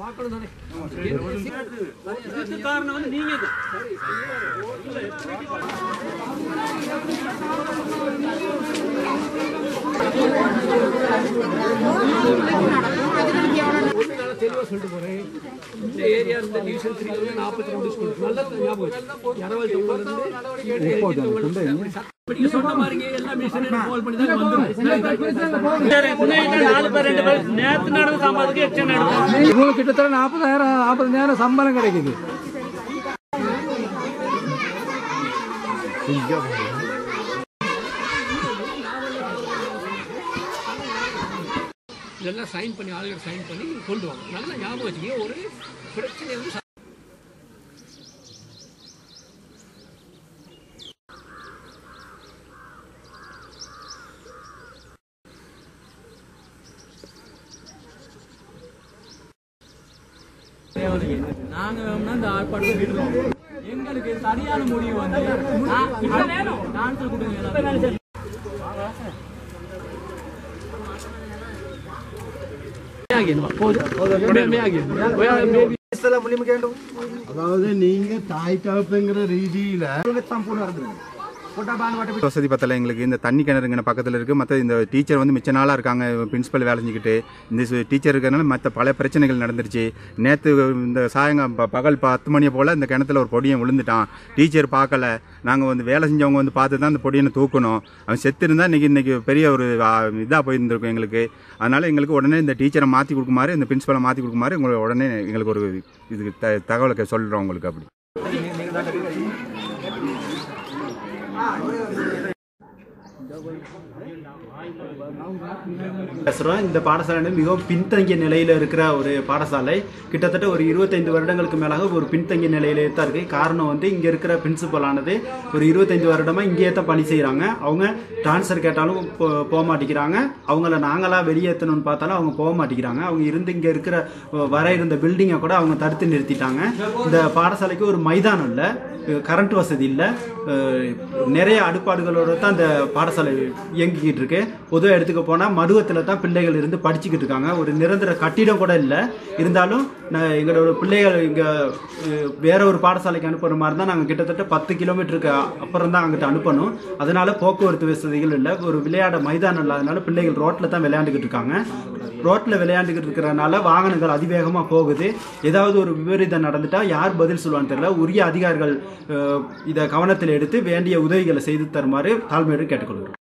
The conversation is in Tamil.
பார்க்கணும் தானே இதுக்கு காரணம் வந்து நீங்க தெளிவா சொல்லிட்டு போறேன். இந்த ஏரியா இந்த டிவிஷன் த்ரீ வந்து நாற்பத்தி ரெண்டு ஸ்கூல் நல்லா ஞாபகம். இரவல் இருந்து சொன்ன எல்லா மிஷினரி கால் பண்ணி தான் நடந்த சம்பாதுக்கு கிட்டத்தட்ட நாற்பதாயிரம் சம்பளம் கிடைக்குது. இதெல்லாம் சைன் பண்ணி ஆளுநர் சைன் பண்ணி கொண்டு வாங்க. நல்லா ஞாபகம் வச்சுக்கங்க. ஒரு பிரச்சனை வந்து ச- நாங்க வேணும்னா இந்த ஆர்ப்பாட்டத்தை விடுறோம் எங்களுக்கு சரியான முடிவு வந்து நான் டான்ஸில் கொடுங்க எல்லாரும். ஆகிடுமா போதும் உடனே ஆகிடும் அதாவது நீங்க தாய் தகப்புங்கிற ரீதியில வசதி பத்தல எங்களுக்கு இந்த தண்ணி கிணறுங்க பக்கத்தில் இருக்குது மற்ற இந்த டீச்சர் வந்து மிச்ச நாளாக இருக்காங்க பிரின்ஸிபல் வேலை செஞ்சுக்கிட்டு. இந்த டீச்சர் இருக்கிறனால மற்ற பல பிரச்சனைகள் நடந்துருச்சு. நேற்று இந்த சாயங்காலம் ப- பகல் பத்து மணியை போல் இந்த கிணத்துல ஒரு பொடியை விழுந்துட்டான். டீச்சர் பார்க்கல. நாங்கள் வந்து வேலை செஞ்சவங்க வந்து பார்த்து தான் அந்த பொடியை தூக்கணும். அவன் செத்து இருந்தால் இன்றைக்கி இன்றைக்கி பெரிய ஒரு இதாக போயிருந்திருக்கும் எங்களுக்கு. அதனால் எங்களுக்கு உடனே இந்த டீச்சரை மாற்றி கொடுக்குமாறு இந்த பிரின்ஸிபலை மாற்றி கொடுக்குமாறு உங்களுக்கு உடனே எங்களுக்கு ஒரு இதுக்கு த தகவலை சொல்கிறோம் உங்களுக்கு அப்படி. Ah, பேசுகிறோம் இந்த பாடசாலை மிகவும் பின்தங்கிய நிலையில் இருக்கிற ஒரு பாடசாலை. கிட்டத்தட்ட ஒரு இருபத்தைந்து வருடங்களுக்கு மேலாக ஒரு பின்தங்கிய நிலையிலே தான் இருக்குது காரணம் வந்து இங்கே இருக்கிற பிரின்சிபலானது ஒரு இருபத்தைந்து வருடமாக இங்கேயே தான் பணி செய்கிறாங்க அவங்க ட்ரான்ஸ்ஃபர் கேட்டாலும் போ- போக மாட்டேங்கிறாங்க. அவங்கள நாங்களாக வெளியேற்றணும்னு பார்த்தாலும் அவங்க போக மாட்டேங்கிறாங்க. அவங்க இருந்து இங்கே இருக்கிற வர இருந்த பில்டிங்கை கூட அவங்க தடுத்து நிறுத்திட்டாங்க. இந்த பாடசாலைக்கு ஒரு மைதானம் இல்லை. கரண்ட் வசதி இல்லை. நிறைய அடுப்பாடுகளோட தான் இந்த பாடசாலை இயங்கிக்கிட்டு இருக்கு பொதுவாக எடுத்துக்க போனால் மருவத்தில் தான் பிள்ளைகள் இருந்து படிச்சுக்கிட்டு இருக்காங்க. ஒரு நிரந்தர கட்டிடம் கூட இல்லை. இருந்தாலும் நான் எங்களோட பிள்ளைகள் இங்கே வேற ஒரு பாடசாலைக்கு அனுப்புகிற மாதிரி தான் நாங்கள் கிட்டத்தட்ட பத்து கிலோமீட்டருக்கு அப்புறம் தான் அங்கிட்ட அனுப்பணும். அதனால போக்குவரத்து வசதிகள் இல்லை. ஒரு விளையாட மைதானம் இல்லாதனால பிள்ளைகள் ரோட்டில் தான் விளையாண்டுக்கிட்டு இருக்காங்க. ரோட்டில் விளையாண்டுக்கிட்டு இருக்கிறனால வாகனங்கள் அதிவேகமாக போகுது. ஏதாவது ஒரு விபரீதம் நடந்துட்டால் யார் பதில் சொல்லுவான்னு தெரியல. உரிய அதிகாரிகள் இதை கவனத்தில் எடுத்து வேண்டிய உதவிகளை செய்து தருமாறு தாழ்மையோடு கேட்டுக்கொள்கிறோம்.